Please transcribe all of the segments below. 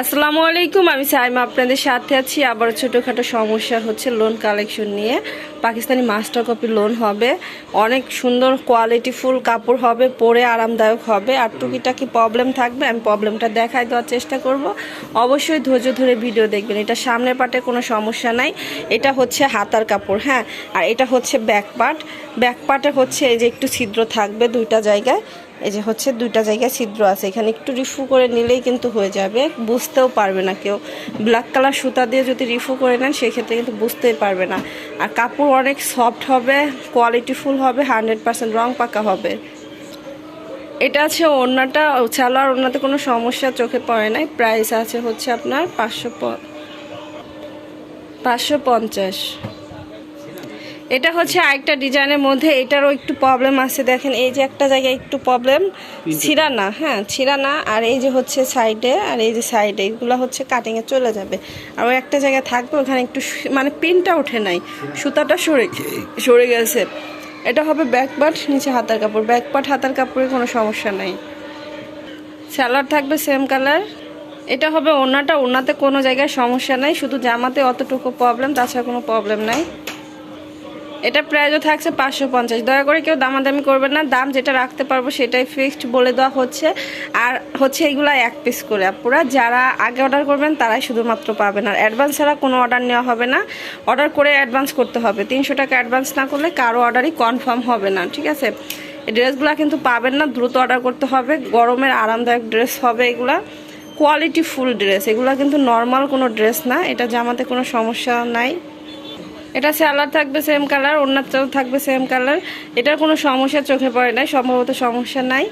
আসসালামু আলাইকুম, আমি সাইমা আপনাদের সাথে আছি। আবার ছোটোখাটো সমস্যা হচ্ছে লোন কালেকশন নিয়ে। পাকিস্তানি মাস্টার কপি লোন হবে। অনেক সুন্দর কোয়ালিটিফুল কাপড় হবে, পরে আরামদায়ক হবে। আর টুকিটাকি প্রবলেম থাকবে, আমি প্রবলেমটা দেখাই দেওয়ার চেষ্টা করব। অবশ্যই ধৈর্য ধরে ভিডিও দেখবেন। এটা সামনের পাটে কোনো সমস্যা নাই। এটা হচ্ছে হাতার কাপড় হ্যাঁ? আর এটা হচ্ছে ব্যাক পার্ট ব্যাক পার্টে হচ্ছে এই যে একটু ছিদ্র থাকবে দুইটা জায়গায়। এই যে হচ্ছে দুইটা জায়গায় ছিদ্র আছে। এখানে একটু রিফু করে নিলেই কিন্তু হয়ে যাবে। বুঝতেও পারবে না কেউ। ব্ল্যাক কালার সুতা দিয়ে যদি রিফু করে নেন, সেক্ষেত্রে কিন্তু বুঝতেই পারবে না। আর কাপড় অনেক সফট হবে কোয়ালিটিফুল হবে হান্ড্রেড পার্সেন্ট রং পাকা হবে। এটা আছে ওড়নাটা, ছালোয়ার ওড়নাতে কোনো সমস্যা চোখে পড়ে নাই। প্রাইস আছে হচ্ছে আপনার পাঁচশো পাঁচশো পঞ্চাশ। এটা হচ্ছে আরেকটা ডিজাইনের মধ্যে এটারও একটু প্রবলেম আছে। দেখেন এই যে একটা জায়গায় একটু প্রবলেম ছিঁড়া না হ্যাঁ ছিঁড়া না আর এই যে হচ্ছে সাইডে আর এই যে সাইডে এগুলো হচ্ছে কাটিংয়ে চলে যাবে। আর ওই একটা জায়গায় থাকবে ওখানে একটু মানে পিনটা ওঠে নাই। সুতাটা সরে সরে গেছে। এটা হবে ব্যাক পার্ট নিচে হাতার কাপড়। ব্যাক পার্ট হাতার কাপড়ে কোনো সমস্যা নাই। স্যালাড থাকবে সেম কালার এটা হবে ওনাটা ওনাতে কোনো জায়গায় সমস্যা নাই। শুধু জামাতে অতটুকু প্রবলেম তাছাড়া কোনো প্রবলেম নাই। এটা প্রাইসও থাকছে পাঁচশো পঞ্চাশ। দয়া করে কেউ দামাদামি করবেন না, দাম যেটা রাখতে পারব সেটাই ফিক্সড বলে দেওয়া হচ্ছে। আর হচ্ছে এগুলা এক পিস করে আপুরা, যারা আগে অর্ডার করবেন তারাই শুধুমাত্র পাবেন। আর অ্যাডভান্স ছাড়া কোনো অর্ডার নেওয়া হবে না। অর্ডার করে অ্যাডভান্স করতে হবে। তিনশো টাকা অ্যাডভান্স না করলে কারও অর্ডারই কনফার্ম হবে না, ঠিক আছে? এই ড্রেসগুলো কিন্তু পাবেন না, দ্রুত অর্ডার করতে হবে। গরমের আরামদায়ক ড্রেস হবে এগুলা। কোয়ালিটি ফুল ড্রেস এগুলো কিন্তু নর্মাল কোনো ড্রেস না। এটা জামাতে কোনো সমস্যা নাই। এটা স্যালার থাকবে সেম কালার অন্যটাও থাকবে সেম কালার এটার কোনো সমস্যা চোখে পড়ে নাই, সম্ভবত সমস্যা নাই।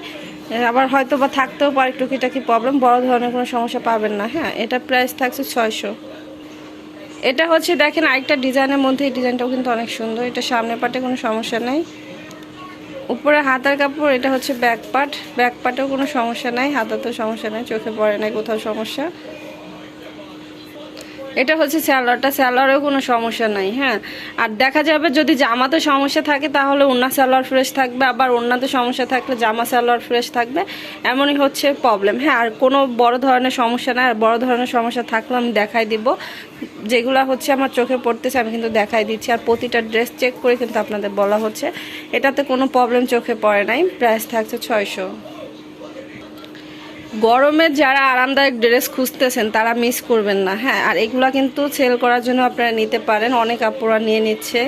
আবার হয়তো বা থাকতেও পারে টুকিটাকি প্রবলেম বড় ধরনের কোনো সমস্যা পাবেন না হ্যাঁ? এটা প্রাইস থাকছে ছয়শো। এটা হচ্ছে, দেখেন, আরেকটা ডিজাইনের মধ্যে, এই ডিজাইনটাও কিন্তু অনেক সুন্দর। এটা সামনে পাটে কোনো সমস্যা নেই। উপরে হাতার কাপড়, এটা হচ্ছে ব্যাক পার্ট ব্যাক পার্টেও কোনো সমস্যা নাই, হাতাতেও সমস্যা নাই, চোখে পড়ে নাই কোথাও সমস্যা। এটা হচ্ছে স্যালোয়ারটা স্যালোয়ারেও কোনো সমস্যা নাই হ্যাঁ। আর দেখা যাবে যদি জামাতে সমস্যা থাকে, তাহলে ওন্না স্যালোয়ার ফ্রেশ থাকবে, আবার ওন্নাতে সমস্যা থাকলে জামা স্যালোয়ার ফ্রেশ থাকবে। এমনই হচ্ছে প্রবলেম হ্যাঁ। আর কোনো বড় ধরনের সমস্যা নাই, আর বড় ধরনের সমস্যা থাকলে আমি দেখাই দিব। যেগুলো হচ্ছে আমার চোখে পড়তেছে, আমি কিন্তু দেখাই দিচ্ছি। আর প্রতিটা ড্রেস চেক করে কিন্তু আপনাদের বলা হচ্ছে। এটাতে কোনো প্রবলেম চোখে পড়ে নাই প্রাইস থাকছে ছয়শো। গরমের যারা আরামদায়ক ড্রেস খুঁজতেছেন, তারা মিস করবেন না। হ্যাঁ আর এগুলা কিন্তু সেল করার জন্য আপনারা নিতে পারেন। অনেক আপুরা নিয়ে নিচ্ছে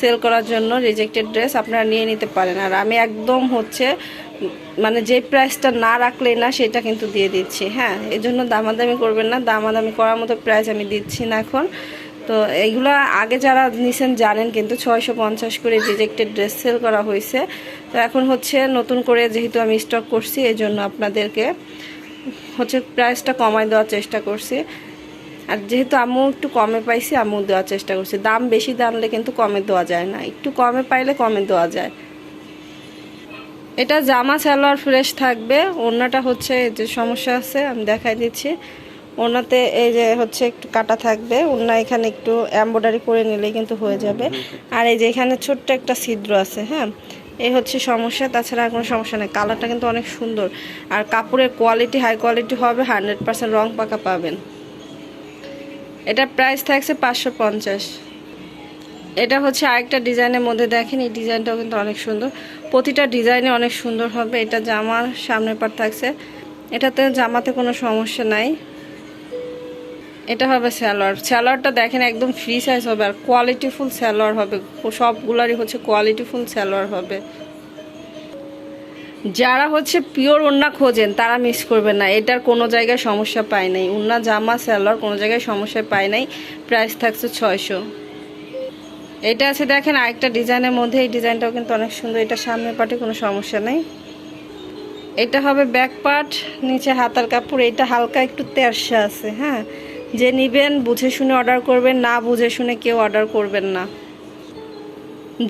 সেল করার জন্য রিজেক্টেড ড্রেস আপনারা নিয়ে নিতে পারেন। আর আমি একদম হচ্ছে মানে যে প্রাইসটা না রাখলে না সেটা কিন্তু দিয়ে দিচ্ছি। হ্যাঁ এই জন্য দামাদামি করবেন না। দামাদামি করার মতো প্রাইস আমি দিচ্ছি না এখন। তো এইগুলো আগে যারা নিছেন জানেন কিন্তু ছয়শো পঞ্চাশ করে রিজেক্টেড ড্রেস সেল করা হয়েছে। তো এখন হচ্ছে নতুন করে যেহেতু আমি স্টক করছি এই জন্য আপনাদেরকে হচ্ছে প্রাইসটা কমায় দেওয়ার চেষ্টা করছি। আর যেহেতু আম্মু একটু কমে পাইছি, আম্মু দেওয়ার চেষ্টা করছি। দাম বেশি দামলে কিন্তু কমে দেওয়া যায় না। একটু কমে পাইলে কমে দেওয়া যায়। এটা জামা সালোয়ার ফ্রেশ থাকবে। অন্যটা হচ্ছে যে সমস্যা আছে, আমি দেখাই দিচ্ছি। ওড়নাতে এই যে হচ্ছে একটু কাটা থাকবে ওড়না এখানে একটু এম্ব্রয়ডারি করে নিলেই কিন্তু হয়ে যাবে। আর এই যে এখানে ছোট্ট একটা ছিদ্র আছে হ্যাঁ? এই হচ্ছে সমস্যা তাছাড়া আর কোনো সমস্যা নেই। কালারটা কিন্তু অনেক সুন্দর। আর কাপড়ের কোয়ালিটি হাই কোয়ালিটি হবে হান্ড্রেড পার্সেন্ট রং পাকা পাবেন। এটা প্রাইস থাকছে পাঁচশো পঞ্চাশ। এটা হচ্ছে আরেকটা ডিজাইনের মধ্যে দেখেন এই ডিজাইনটাও কিন্তু অনেক সুন্দর। প্রতিটা ডিজাইনে অনেক সুন্দর হবে। এটা জামার সামনের পাট থাকছে। এটাতে জামাতে কোনো সমস্যা নাই। এটা হবে স্যালোয়ার। স্যালোয়ারটা দেখেন একদম ফ্রি সাইজ হবে আর কোয়ালিটিফুল স্যালোয়ার হবে। সবগুলারই হচ্ছে কোয়ালিটিফুল স্যালোয়ার হবে। যারা হচ্ছে পিওর ওন্না খোঁজেন, তারা মিস করবেন না। এটার কোনো জায়গায় সমস্যা পায় নাই। উন্না জামা, স্যালোয়ার কোনো জায়গায় সমস্যা পায় নাই। প্রাইস থাকছে ছয়শো। এটা আছে দেখেন আরেকটা ডিজাইনের মধ্যে। এই ডিজাইনটাও কিন্তু অনেক সুন্দর। এটা সামনের পাটে কোনো সমস্যা নেই। এটা হবে ব্যাক পার্ট নিচে হাতার কাপড়। এটা হালকা একটু তেরসা আছে হ্যাঁ? যে নিবেন, বুঝে শুনে অর্ডার করবেন, না বুঝে শুনে কেউ অর্ডার করবেন না।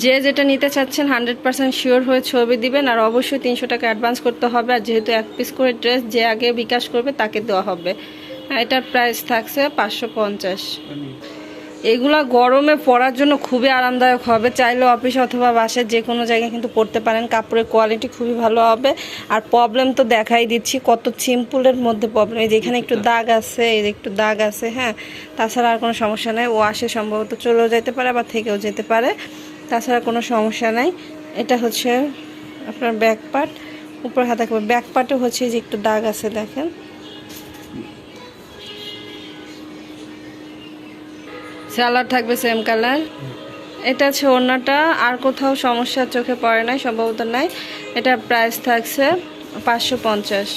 যে যেটা নিতে চাচ্ছেন হান্ড্রেড পার্সেন্ট শিওর হয়ে ছবি দিবেন, আর অবশ্যই তিনশো টাকা অ্যাডভান্স করতে হবে, আর যেহেতু এক পিস করে ড্রেস যে আগে বিকাশ করবে, তাকে দেওয়া হবে। এটার প্রাইস থাকছে পাঁচশো পঞ্চাশ। এগুলা গরমে পরার জন্য খুবই আরামদায়ক হবে। চাইলে অফিস অথবা বাসায় যে কোনো জায়গায় কিন্তু পরতে পারেন। কাপড়ের কোয়ালিটি খুবই ভালো হবে। আর প্রবলেম তো দেখাই দিচ্ছি কত সিম্পলের মধ্যে প্রবলেম এই যে এখানে একটু দাগ আছে এই একটু দাগ আছে হ্যাঁ? তাছাড়া আর কোনো সমস্যা নেই। ও আসে সম্ভবত চলেও যেতে পারে বা থেকেও যেতে পারে। তাছাড়া কোনো সমস্যা নাই। এটা হচ্ছে আপনার ব্যাক পার্ট উপর হাতে ব্যাক পার্টে হচ্ছে এই যে একটু দাগ আছে দেখেন। স্যালাড থাকবে সেম কালার এটা হচ্ছে ওড়নাটা। আর কোথাও সমস্যা চোখে পড়ে নাই, সম্ভবত নাই। এটা প্রাইস থাকছে পাঁচশো পঞ্চাশ।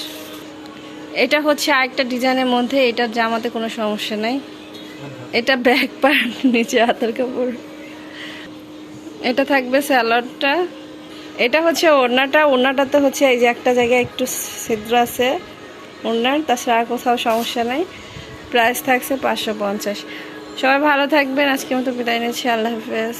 এটা হচ্ছে আরেকটা ডিজাইনের মধ্যে, এটার জামাতে কোনো সমস্যা নাই। এটা ব্যাক পার্ট নিচে হাতের কাপড়। এটা থাকবে স্যালাডটা এটা হচ্ছে ওড়নাটা। ওড়নাটাতে হচ্ছে এই যে একটা জায়গায় একটু ছিদ্র আছে ওড়নার। তাছাড়া আর কোথাও সমস্যা নাই। প্রাইস থাকছে পাঁচশো পঞ্চাশ। সবাই ভালো থাকবেন আজকের মতো বিদায় নিচ্ছি আল্লাহ হাফেজ।